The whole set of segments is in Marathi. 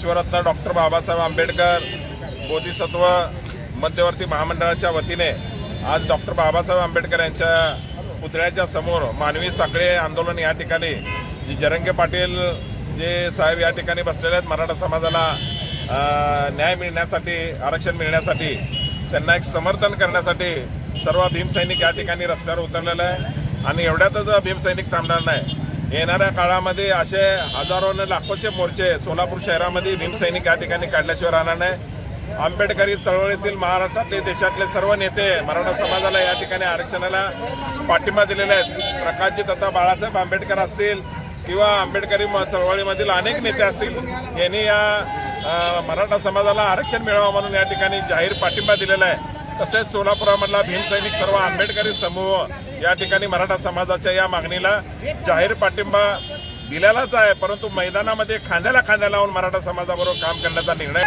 विश्वरत्न डॉक्टर बाबासाहेब आंबेडकर बोधिसत्व मध्यवर्ती महामंडळाच्या वतीने आज डॉक्टर बाबासाहेब आंबेडकर यांच्या पुतळ्याच्या समोर मानवी साखळे आंदोलन या ठिकाणी जे जरंगे पाटील जे साहेब या ठिकाणी बसलेले आहेत मराठा समाजाला न्याय मिळण्यासाठी आरक्षण मिळण्यासाठी त्यांना एक समर्थन करण्यासाठी सर्व भीमसैनिक या ठिकाणी रस्त्यावर उतरलेलं आहे. आणि एवढ्यातच भीमसैनिक थांबणार नाही. येणाऱ्या काळामध्ये असे हजारो न लाखोचे मोर्चे सोलापूर शहरामध्ये भीमसैनिक या ठिकाणी काढल्याशिवाय राहणार नाही. आंबेडकरी चळवळीतील महाराष्ट्रातले देशातले सर्व नेते मराठा समाजाला या ठिकाणी आरक्षणाला पाठिंबा दिलेला आहेत. प्रकाशजी तथा बाळासाहेब आंबेडकर असतील किंवा आंबेडकरी म- चळवळीमधील अनेक नेते असतील यांनी या मराठा समाजाला आरक्षण मिळावं म्हणून या ठिकाणी जाहीर पाठिंबा दिलेला आहे. तसेच सोलापुरामधला भीमसैनिक सर्व आंबेडकरी समूह या ठिकाणी मराठा समाजाच्या या मागणीला जाहीर पाठिंबा दिलेलाच आहे. परंतु मैदानामध्ये खांद्याला खांद्या लावून मराठा समाजाबरोबर काम करण्याचा निर्णय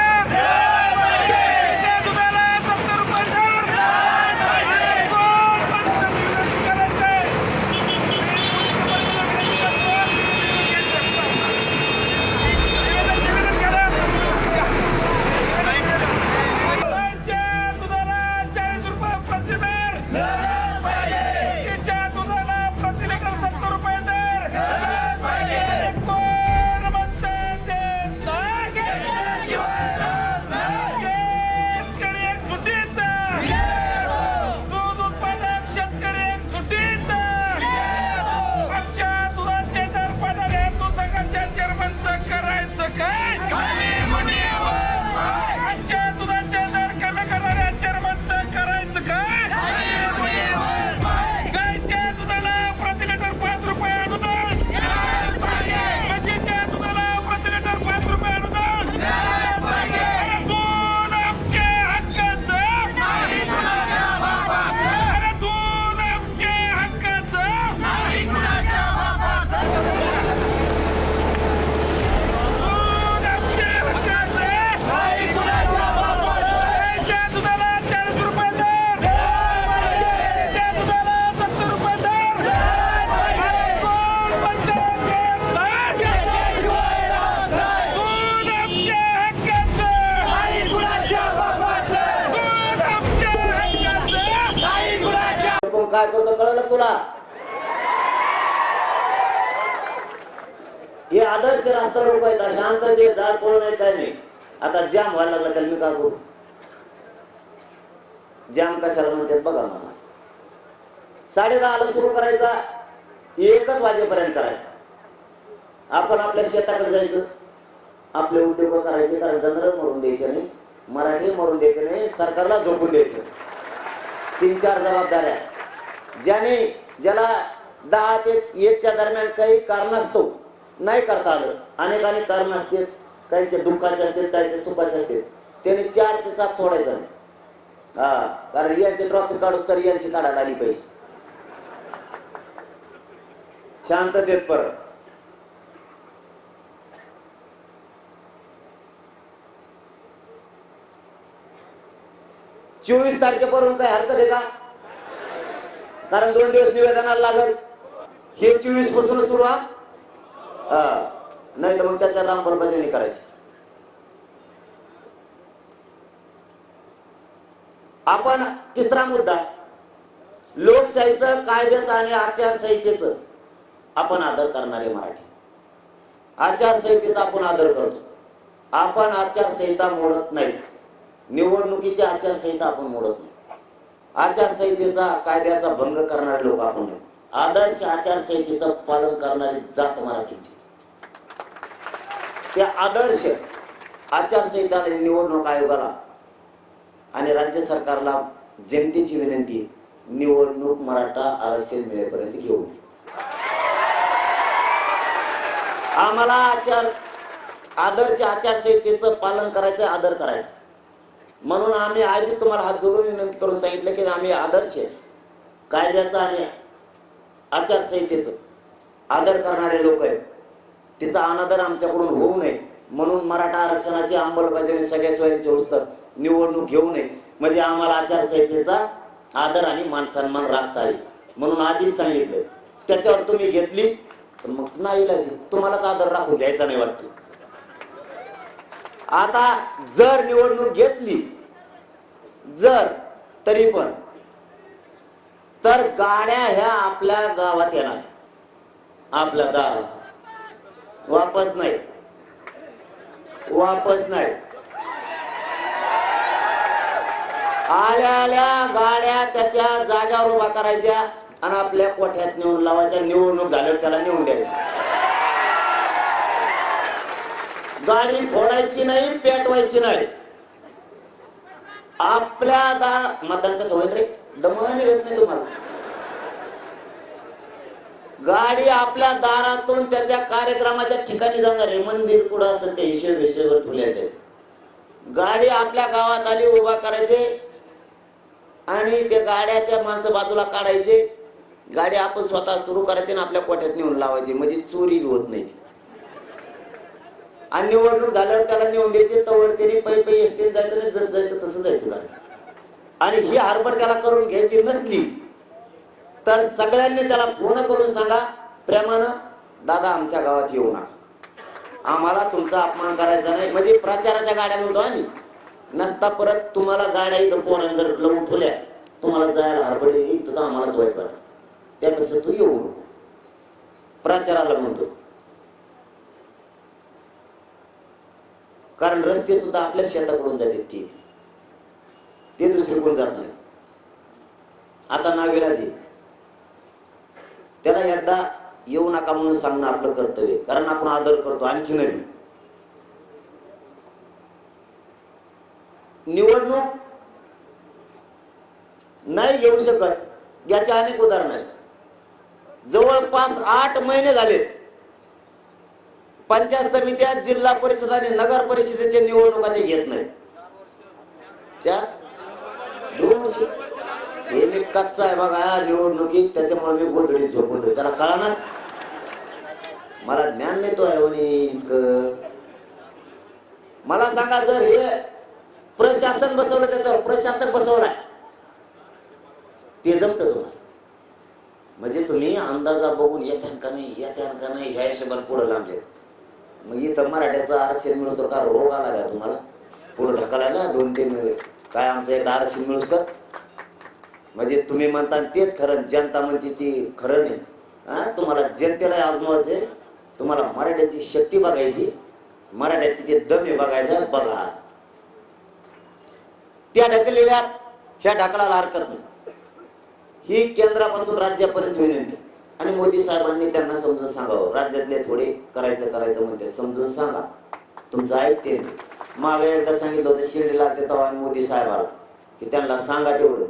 तुला. हे आदर्श रास्ता रूप आहे शांत जे झाड पळून नाही काय नाही. आता जाम व्हायला लागला त्याला मी का करू? जाम कशाला म्हणतात बघा मला. साडे दहाला सुरू करायचा एकच वाजेपर्यंत करायचा. आपण आपल्या शेताकडे जायचं. आपले उद्योग करायचे कारण जनरल मरून द्यायचे नाही. मराठी मरून द्यायचे नाही सरकारला झोपून द्यायचं. तीन चार जबाबदाऱ्या. ज्याने ज्याला दहा ते एकच्या दरम्यान काही कारणास्तव नाही करता आलं. अनेक अनेक कारण असतील काहीचे दुःखाचे असतील काहीचे सुखाचे असतील त्याने चार ते सात सोडायचं नाही. हा कारण यांची ट्रॉफी काढूस तर यांची काढायला आली पाहिजे. शांततेत परत. चोवीस तारखेपर्यंत काय हरकत आहे का? कारण दोन दिवस निवेदनाला लागल. हे चोवीसपासून सुरुवात. हा. नाही तर मग त्याच्या अंमलबजावणी करायची. आपण तिसरा मुद्दा. लोकशाहीचं कायद्याचं आणि आचारसंहितेचं आपण आदर करणारे मराठी. आचारसंहितेचा आपण आदर करतो. आपण आचारसंहिता मोडत नाही. निवडणुकीची आचारसंहिता आपण मोडत नाही. आचारसंहितेचा कायद्याचा भंग करणारे लोक आपण आदर्श आचारसंहितेचं पालन करणारी जात मराठीची. त्या आदर्श आचारसंहिता आणि निवडणूक आयोगाला आणि राज्य सरकारला जनतेची विनंती निवडणूक मराठा आरक्षण मिळेपर्यंत घेऊ आम्हाला आचार आदर्श आचारसंहितेचं पालन करायचं आदर करायचं म्हणून आम्ही आधी तुम्हाला हात जोडून विनंती करून सांगितलं की आम्ही आदर्श कायद्याचा आणि आचारसंहितेचं आदर करणारे लोक आहेत. तिचा अनादर आमच्याकडून होऊ नये. म्हणून मराठा आरक्षणाची अंमलबजावणी सगळ्या सोयीचे उत्तर निवडणूक घेऊ नये. म्हणजे आम्हाला आचारसंहितेचा आदर आणि मानसन्मान राखता येईल. म्हणून आधीच सांगितलं. त्याच्यावर तुम्ही घेतली तर मग नाही तुम्हालाच आदर राखून घ्यायचा नाही वाटतो. आता जर निवडणूक घेतली जर तरी पण. तर गाड्या ह्या आपल्या गावात येणार. आपल्या दारात वापस नाही. वापस नाही. आल्या आल्या गाड्या त्याच्या जाग्यावर उभा करायच्या आणि आपल्या कोठ्यात नेऊन लावायच्या. निवडणूक झाल्यावर त्याला नेऊन द्यायची. गाडी फोडायची नाही पेटवायची नाही. आपल्या दार मतदान कसं होईल रे दमन येत नाही तुम्हाला. गाडी आपल्या दारातून त्याच्या कार्यक्रमाच्या ठिकाणी जाणार आहे. मंदिर कुठं असं ते हिशोब हिशोब ठुल्या गाडी आपल्या गावात आली उभा करायचे. आणि ते गाड्याच्या माणसं बाजूला काढायचे. गाडी आपण स्वतः सुरू करायची आणि आपल्या कोठ्यात नेऊन लावायची. म्हणजे चोरी होत नाही. आणि निवडणूक झाल्यावर त्याला नेऊन द्यायचे तवर त्याने पै पै एसटीने जायचं नाही जसं जायचं तसं जायचं आणि ही हरबड त्याला करून घ्यायची नसली तर सगळ्यांनी त्याला फोन करून सांगा प्रेमानं दादा आमच्या गावात येऊ नका. आम्हाला तुमचा अपमान करायचा नाही. म्हणजे प्रचाराच्या गाड्या म्हणतो आम्ही. नसता परत तुम्हाला गाड्या इथं पोरांनी जर लावून ठेवल्या तुम्हाला जायला हरबड येईल तुझा आम्हालाच वाईट वाटत. त्यापेक्षा तू येऊ नको. प्रचाराला म्हणतो. कारण रस्ते सुद्धा आपल्या शेताकडून जातात ते. ते दुसरे कोण जात नाही. आता नाविराजी त्याला एकदा येऊ नका म्हणून सांगणं आपलं कर्तव्य कारण आपण आदर करतो आणखी नवी निवडणूक नाही येऊ शकत. याचे अनेक उदाहरण आहेत. जवळपास आठ महिने झाले पंचायत समित्या जिल्हा परिषद आणि नगर परिषदेच्या निवडणुका ते घेत नाही चार दोन वर्ष. हे मी कच्चा आहे बघा निवडणुकीत त्याच्यामुळे मी गोधडीत झोपवतोय. त्याला कळानाच मला ज्ञान नाही तो आहे इतकं. मला सांगा जर हे प्रशासन बसवलं त्याच्यावर प्रशासक बसवलाय ते जमत म्हणजे तुम्ही अंदाजा बघून या का नाही येत्यान नाही ह्या हिशोबाने पुढे लांबले मग इथं मराठ्याचं आरक्षण मिळूस का रोग आला का तुम्हाला? पुढं ढकलायला दोन तीन काय आमचं एक आरक्षण मिळूस का? म्हणजे तुम्ही म्हणता तेच खरं जनता म्हणते ती खरं नाही. हा? तुम्हाला जनतेला आजमावायचे तुम्हाला मराठ्याची शक्ती बघायची. मराठ्यात किती दमी बघायचा बघा. त्या ढकलेल्या ह्या ढकलाला हरकत नाही. ही केंद्रापासून राज्यापर्यंत विनंती. आणि मोदी साहेबांनी त्यांना समजून सांगावं. राज्यातले थोडे करायचं करायचं म्हणते समजून सांगा. तुमचं ऐकते मागे एकदा सांगितलं होतं शिर्डीला ते तेव्हा मोदी साहेबाला. की त्यांना सांगा तेवढं.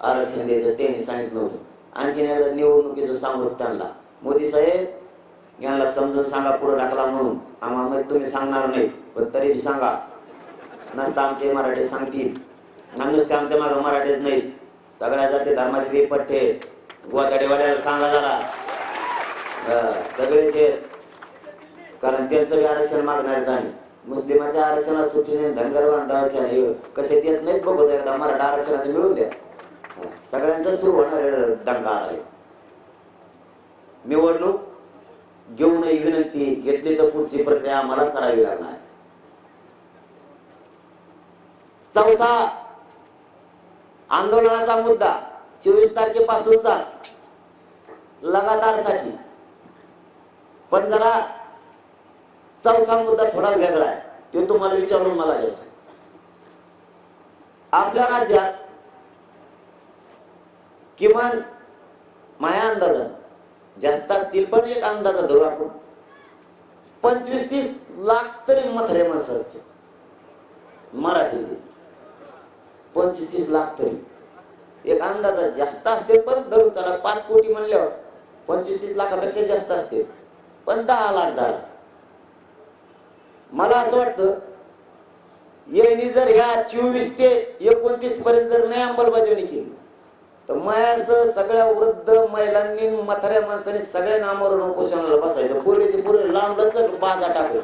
आरक्षण द्यायचं त्यांनी सांगितलं नव्हतं आणखीन एकदा निवडणुकीचं सांगू त्यांना. मोदी साहेब यांना समजून सांगा पुढे टाकला म्हणून. आम्हाला तुम्ही सांगणार नाही पण तरी सांगा. नसता आमचे मराठी सांगतील. नुसते आमच्या मागं मराठीच नाहीत. सगळ्या जाती धर्माचे बी पठ्ठे गुवाकडे सांगा जरा. सगळे सगळेच कारण त्यांचं बी आरक्षण मागणार आहेत आम्ही. मुस्लिमाच्या आरक्षणात सुट्टी नाही धनगर बांधवाच्या नाही कसे देत नाहीत बघत एकदा मराठा आरक्षणाचं मिळून द्या. सगळ्यांचा सुरू होणार दंगा आहे. निवडणूक घेऊ नये विनंती घेतली तर पुढची प्रक्रिया आम्हाला करावी लागणार. चौथा आंदोलनाचा मुद्दा चोवीस तारखेपासूनचाच. लगातारसाठी पण जरा चौथा मुद्दा थोडा वेगळा आहे. ते तुम्हाला विचारून मला घ्यायचं आपल्या राज्यात किमान माया अंदाज जास्त असतील पण एक अंदाजा धरू आपण. पंचवीस तीस लाख तरी मथरे माणसं असते मराठीचे. पंचवीस तीस लाख तरी. एक अंदाजा जास्त असते पण धरून चला पाच कोटी म्हणल्यावर पंचवीस तीस लाखापेक्षा जास्त असते पण दहा लाख दहा मला असं वाटतं यांनी जर ह्या चोवीस ते एकोणतीस पर्यंत जर नाही अंमलबजावणी केली तर मग सगळ्या वृद्ध महिलांनी म्हाताऱ्या माणसाने सगळ्या नामावरून उपोषणाला बसायचं. पुरेचे पुरे लचक बाजा टाकू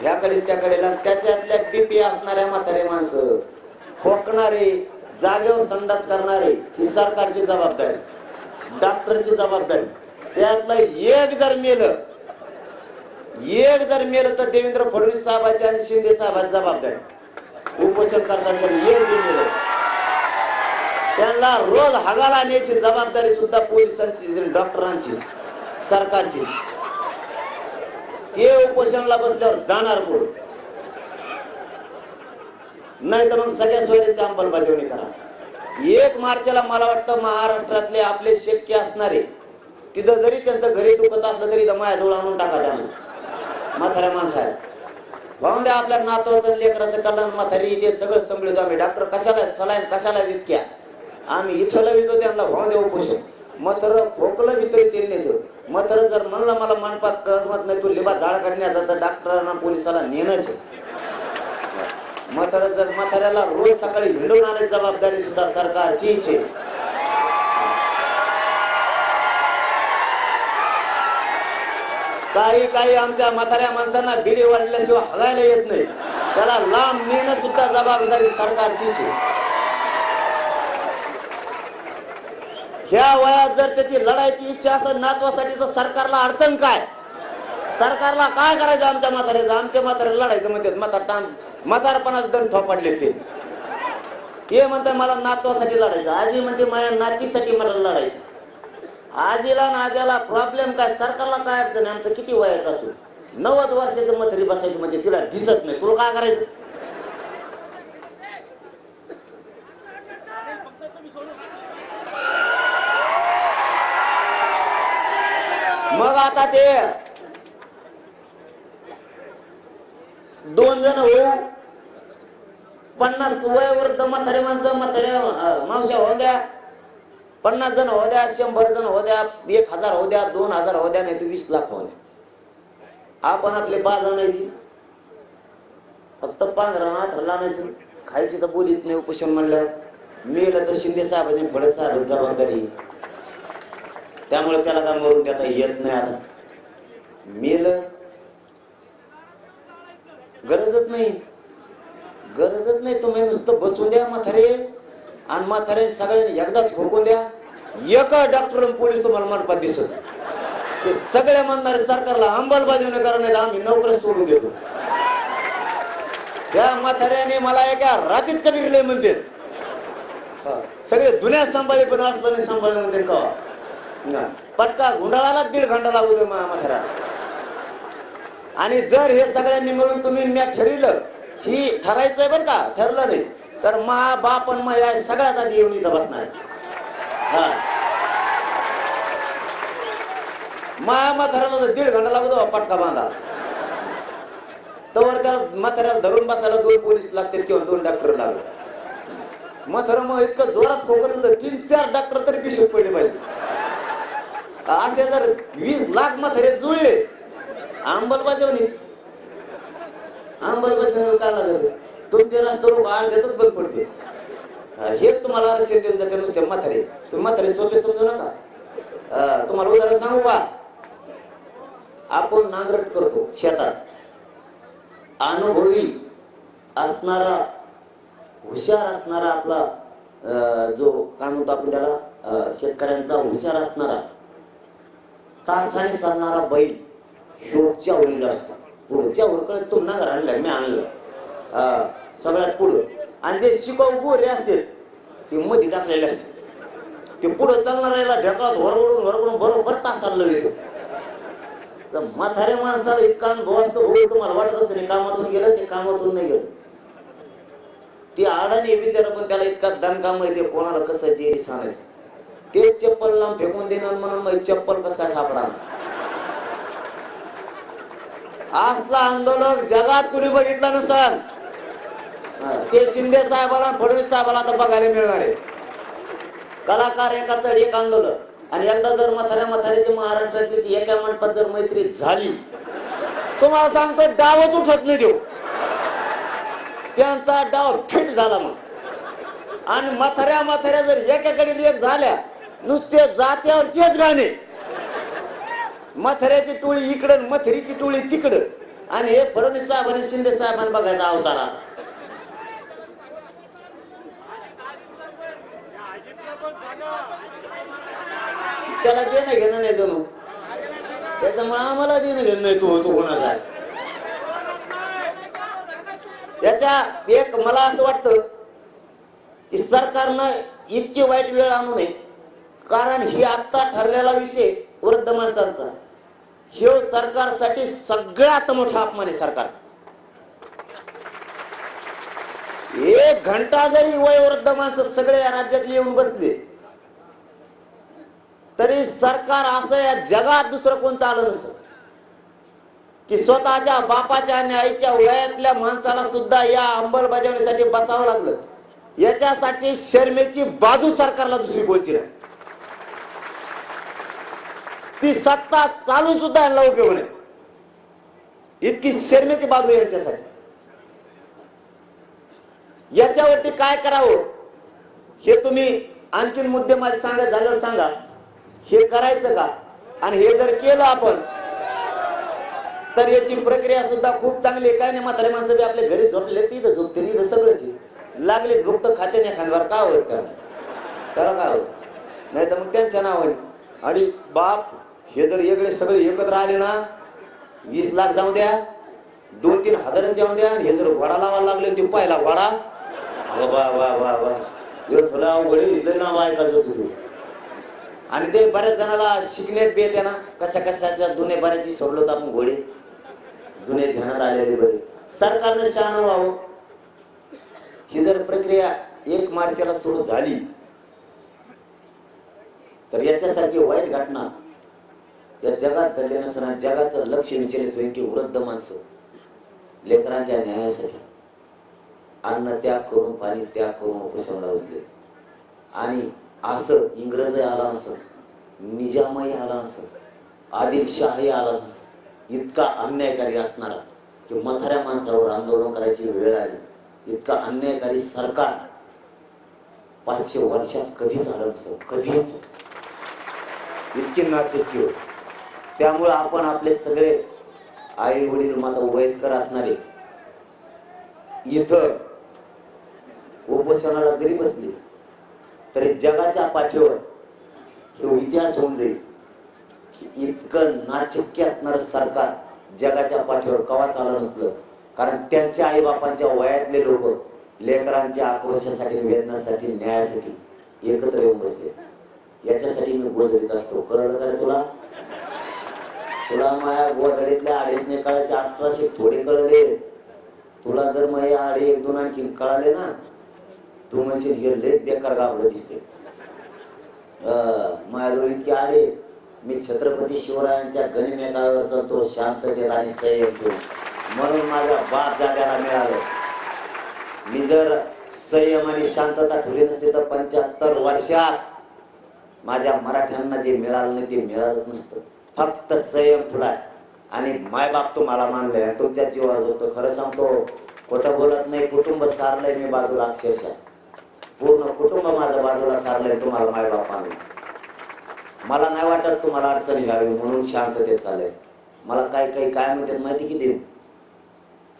ह्याकडे त्याकडे त्याच्यातल्या बीपी असणाऱ्या म्हातारे माणसं खोकणारे जागेवर संडास करणारे ही सरकारची जबाबदारी. डॉक्टरची जबाबदारी. त्यातलं एक जर मेलं एक जर मेलं तर देवेंद्र फडणवीस साहेबांची आणि शिंदे साहेबांची जबाबदारी. उपोषण करताना एक बी मेलं. त्यांना रोज हगाला आणण्याची जबाबदारी सुद्धा पोलिसांची डॉक्टरांची सरकारचीच. ते उपोषणाला बसल्यावर जाणार कोण? नाही तर मग सगळ्या सोयऱ्यांची अंमलबजावणी करा. एक मार्चला मला वाटतं महाराष्ट्रातले आपले शक्य असणारे तिथं जरी त्यांचं घरी दुखत असलं तरी इथं माझ्याजवळ आणून टाका त्यांना. म्हाताऱ्या माणसाला. भाऊन द्या आपल्या नातवाचं लेकराचं कल्याण म्हातारी ते सगळं संभळतो आम्ही डॉक्टर कशाला सलाईन कशाला इतक्या आम्ही इथं लवितो त्यांना भाऊन द्या उपोषण. मतर खोकलं वितरित तेलण्याचं मतर जर म्हणलं मला मनपात करमत नाही तू लिबा झाड काढण्याचा तर डॉक्टरांना पोलिसाला नेणंच आहे. म्हातारा जर म्हाताऱ्याला रोज सकाळी हिंडून आणायची जबाबदारी सुद्धा सरकारचीच आहे. काही काही आमच्या म्हाताऱ्या माणसांना बिडी वाढल्याशिवाय हलायला येत नाही. त्याला लांब नेणं सुद्धा जबाबदारी सरकारचीच आहे. ह्या वयात जर त्याची लढायची इच्छा असेल नातवासाठी तर सरकारला अडचण काय? सरकारला काय करायचं आमच्या म्हाताऱ्याचं? आमच्या म्हाताऱ्याला लढायचं म्हणतात. म्हातार टाम म्हातारपणाच दर थोपाडले ते. हे म्हणतात मला नातवासाठी लढायचं. आजी म्हणते माझ्या नातीसाठी मला लढायचं. आजीला नाजाला आज्याला प्रॉब्लेम काय? सरकारला काय अडचण आमचं किती वयाचं असू? नव्वद वर्षाचं मथरी बसायचं म्हणजे तिला दिसत नाही. तुला काय करायचं? मग आता ते दोन जण होऊ. पन्नास वयावृद्ध म्हातारे माणसं म्हातारे मावश्या होऊ द्या. पन्नास जण हो द्या शंभर जण हो द्या एक हजार हो द्या दोन हजार हो द्या नाही तर वीस लाख हो द्या. आपण आपले पाच आणायची. फक्त पांघरा हात आणायचं. खायची तर बोलीत नाही उपोषण म्हणल्यावर. मेलं तर शिंदे साहेबांची फडे साहेब जबाबदारी. त्यामुळे त्याला काय मरून देता येत नाही आता. मेलं गरजच नाही. गरजच नाही. तुम्ही नुसतं बसून द्या म्हातारे. आणि म्हातारे सगळ्यांनी एकदाच खोकून द्या. एका डॉक्टर पोलीस तुम्हाला मनपात दिसत. ते सगळ्या म्हणणारे सरकारला अंमलबजावणी करणार आम्ही नोकऱ्या सोडून देतो. त्या म्हाताऱ्याने मला एका रात्रीत कधी दिले म्हणते? सगळे दुनिया सांभाळी पण असलं सांभाळले म्हणते का? पटका गुंडाळाला दीड घंटा लागू दे म्हातारा. आणि जर हे सगळ्यांनी मिळून तुम्ही मी ठरविलं ही ठरायचंय बरं का? ठरलं नाही. तर मा बाप आणि मा सगळ्यात आधी येऊन इथं बसणार हा. माया म्हाताऱ्याला तर दीड घंटा लागतो पटका बांधा. तवर त्याला म्हाताऱ्याला धरून बसायला दोन पोलीस लागतील किंवा दोन डॉक्टर लागतात म्हातारा मग इतकं जोरात खोकत होतं तीन चार डॉक्टर तरी पिशवीत पडले पाहिजे. असे जर वीस लाख म्हातारे जुळले अंमलबजावणीच अंमलबजावणी काय लागत तुमचे रस्ते लोक आड देतच बंद पडते. हा, हेच तुम्हाला आरक्षण देऊन जाते नुसते म्हातारे तुम्ही म्हातारे सोपे समजू नका. तुम्हाला उदाहरण सांगू बा आपण नांगरट करतो शेतात. अनुभवी असणारा हुशार असणारा आपला जो काय म्हणतो आपण त्याला शेतकऱ्यांचा हुशार असणारा तासाने चालणारा बैल ह्योच्या वरील असतो. पुढच्या उरकडे तो नांगर आणलाय मी आणलं. सगळ्यात पुढं. आणि जे शिकाऊ गोरे असते ते मध्ये टाकलेले असते ते पुढं चालणाऱ्याला ढकळात वरवडून वरवडून बरोबर तास चाललं येतो तर म्हाताऱ्या माणसाला इतका अनुभव असतो हो तुम्हाला वाटत असेल कामातून गेलं ते कामातून नाही गेलं. ते आडाने विचार पण त्याला इतका दणका माहिती कोणाला कसं जेरी सांगायचं? ते चप्पल लांब फेकून देणार म्हणून मग चप्पल कसं काय सापडा असला आंदोलन जगात कुणी बघितलं नसल हा, ते शिंदे साहेबाला फडणवीस साहेबाला आता बघायला मिळणार आहे. कलाकार एका चढ एक आंदोलन. आणि एकदा जर म्हाताऱ्या म्हाताऱ्याची महाराष्ट्रातली एका मंडपात जर मैत्री झाली तुम्हाला सांगतो डावच उठत नाही देऊ त्यांचा डाव फिट झाला मग आणि म्हाताऱ्या म्हाताऱ्या जर एकाकडे एक झाल्या नुसते जात्यावरचेच गाणे. मथऱ्याची टोळी इकडं मथरीची टोळी तिकडं. आणि हे फडणवीस साहेब आणि शिंदे साहेबांनी बघायचा अवतारा त्याला देणं घेणं नाही जणू. त्याच्यामुळे आम्हाला देणं घेणं नाही तू होतो कोणाचा याच्या एक मला असं वाटतं की सरकारनं इतकी वाईट वेळ आणू नये. कारण ही आत्ता ठरलेला विषय वृद्ध माणसांचा. ह्यो सरकारसाठी सगळ्यात मोठा अपमान आहे सरकारचा. एक घंटा जरी वयोवृद्ध माणसं सगळे या राज्यात येऊन बसले तरी सरकार असं या जगात दुसरं कोण चाललं नसतं की स्वतःच्या बापाच्या आणि आईच्या वयातल्या माणसाला सुद्धा या अंमलबजावणीसाठी बसावं लागलं. याच्यासाठी शर्मेची बाजू सरकारला दुसरी कोणची नाही? ती सत्ता चालू सुद्धा यांना उपयोग नाही. इतकी शर्मेची बाजू यांच्यासाठी. याच्यावरती काय करावं? हे तुम्ही आणखीन मुद्दे माझे सांगा झाल्यावर सांगा. हे करायचं का? आणि हे जर केलं आपण तर याची प्रक्रिया सुद्धा खूप चांगली आहे. काय नाही म्हातारे माणसं बी आपल्या घरी झोपले तिथं झोपते तिथं सगळंच लागलेच लागले खाते नाही खांद्यावर काय होत त्याला काय होत? नाही तर मग त्यांच्या नावाने. आणि बाप हे जर वेगळे सगळे एकत्र आले ना वीस लाख जाऊ द्या दोन तीन हजारच जाऊ द्या हे जर वडा लावायला लागले ते पाहिला वडा. वा वा वा वा वा. तुला अवघडी नाव ऐकायचं तुझं. आणि ते बऱ्याच जणाला शिकण्यात बी येते ना कशा कशाच्या जुने बऱ्याची सोडलो तर आपण घोडे. जुने ध्यानात आलेले बरे. सरकारनं शहाणं व्हावं. ही जर प्रक्रिया एक मार्चला सुरू झाली तर याच्यासारखी वाईट घटना या जगात घडले नसताना जगाचं लक्ष विचलित होईल की वृद्ध माणसं लेकरांच्या न्यायासाठी अन्न त्याग करून पाणी त्याग करून उपोषणाला बसले. आणि असं इंग्रज आला नसत निजामही आला नसत आदिलशाही आला नसत इतका अन्यायकारी असणारा की म्हाताऱ्या माणसावर आंदोलन करायची वेळ आली इतका अन्यायकारी सरकार पाचशे वर्षात कधीच आलं नसत कधीच. इतकी नाचक्की होती त्यामुळे आपण आपले सगळे आई वडील माता वयस्कर असणारे इथं उपोषणाला जरी बसली तरी जगाच्या पाठीवर हे इतिहास होऊन जाईल. इतकं नाचक्य असणार सरकार जगाच्या पाठीवर कवा चालत नसलं? कारण त्यांच्या आईबापांच्या वयातले लोक लेकरांच्या आक्रोशासाठी वेदनासाठी न्यायासाठी एकत्र येऊन बसले. याच्यासाठी मी गोधडीत असतो. कळलं का तुला? तुला माया गोधडीतल्या अडीच कळायचे अठराशे थोडे कळले. तुला जर मग हे आडे एक दोन आणखी कळाले ना तू म्हणशील हे लयच बेकार गाबडं दिसते अं, माझ्याजवळ इतके आले मी छत्रपती शिवरायांच्या गणिमेकावरचा तो शांततेत आणि संयम ठेवून म्हणून माझ्या बाप जाग्याला मिळालं. मी जर संयम आणि शांतता ठेवली नसते तर पंच्याहत्तर वर्षात माझ्या मराठ्यांना जे मिळालं नाही ते मिळालं नसतं. फक्त संयम ठुलाय आणि मायबाप तो मला मानलंय. तुमच्या जीवावर होतो. खरं सांगतो खोटं बोलत नाही कुटुंब सारलंय मी बाजूला अक्षरशः. पूर्ण कुटुंब माझं बाजूला सारलंय तुम्हाला मायबाप मानलं मला नाही वाटत तुम्हाला अडचण घ्यावी म्हणून शांततेत चाललंय. मला काही काही काय म्हणतात माहिती किती?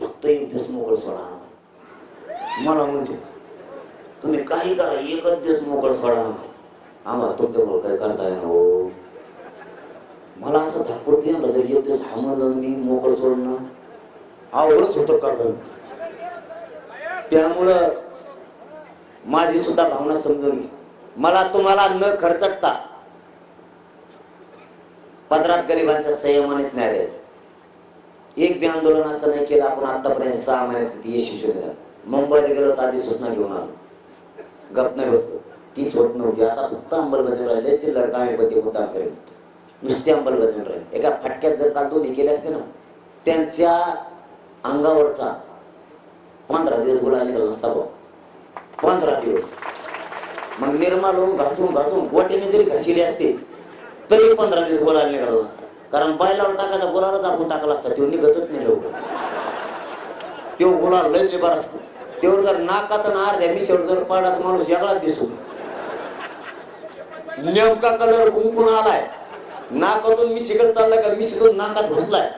फक्त एक दिवस मोकळ सोडा मला म्हणते तुम्ही काही करा एकच दिवस मोकळ सोडा आम्हाला. आम्हाला तुमच्यामुळे काय करता येणार हो. मला असं धाकपडते ना जर एक दिवस थांबवलं मी मोकळ सोडणं आवडच होतं का त्यामुळं माझी सुद्धा भावना समजून घे. मला तुम्हाला न खर्चटता पदरात गरिबांच्या संयमानेच न्याय द्यायचा. एक बी आंदोलन असं नाही केलं आपण आतापर्यंत सहा महिन्यात किती यशस्वी झालं. मुंबईला गेलो तर आधी सूचना घेऊन आलो. गप नाही बसलो. ती होत नव्हती. आता फक्त अंमलबजावणी राहिले. चिल्लर काय पण मुद्दाम करेल नुसते अंमलबजावणी राहील. एका फटक्यात जर काल दोन्ही केले असते ना त्यांच्या अंगावरचा पंधरा दिवस गुलाल निघाला नसता भाऊ पंधरा दिवस मग निर्माल होऊन घासून घासून गोट्याने जरी घासिले असते तरी पंधरा दिवस बोलायला निघाला नसता कारण बैलावर टाकायचा गुलालच आपण टाकला असता तो निघतच नाही लवकर. तो गुलाल लय लेबार असतो. तेवढं जर नाकात आणि अर्ध्या मिसळ जर पडला तर माणूस वेगळाच दिसू नेमका कलर कुंकून आलाय. नाकातून मिशीकडे चाललाय का मिशीतून नाकात घुसलाय.